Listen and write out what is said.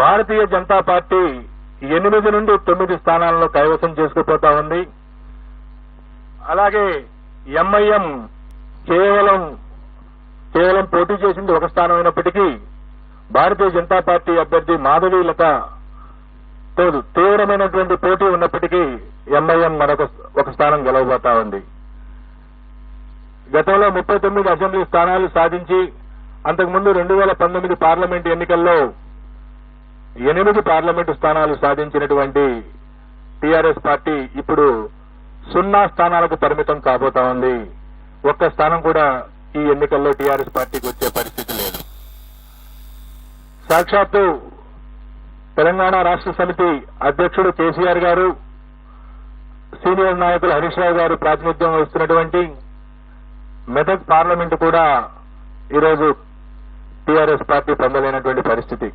Bharatiya Janata party ఎనిమిది నుండి తొమ్మిది స్థానాలను కైవసం చేసుకుపోతా ఉంది. అలాగే ఎంఐఎం కేవలం కేవలం పోటీ చేసింది ఒక స్థానం అయినప్పటికీ భారతీయ జనతా పార్టీ అభ్యర్థి మాధవి లత తీవ్రమైనటువంటి పోటీ ఉన్నప్పటికీ ఎంఐఎం మరొక ఒక స్థానం గెలవబోతా ఉంది. గతంలో ముప్పై తొమ్మిది అసెంబ్లీ స్థానాలు సాధించి అంతకుముందు రెండు వేల పంతొమ్మిది పార్లమెంట్ ఎన్నికల్లో ఎనిమిది పార్లమెంటు స్థానాలు సాధించినటువంటి టీఆర్ఎస్ పార్టీ ఇప్పుడు సున్నా స్థానాలకు పరిమితం కాబోతా ఉంది. ఒక్క స్థానం కూడా ఈ ఎన్నికల్లో టీఆర్ఎస్ పార్టీకి వచ్చే పరిస్థితి లేదు. సాక్షాత్తు తెలంగాణ రాష్ట్ర సమితి అధ్యక్షుడు కేసీఆర్ గారు సీనియర్ నాయకులు హరీష్ రావు గారు ప్రాతినిధ్యం వహిస్తున్నటువంటి మెదక్ పార్లమెంటు కూడా ఈరోజు టీఆర్ఎస్ పార్టీ పొందలేనటువంటి పరిస్థితి.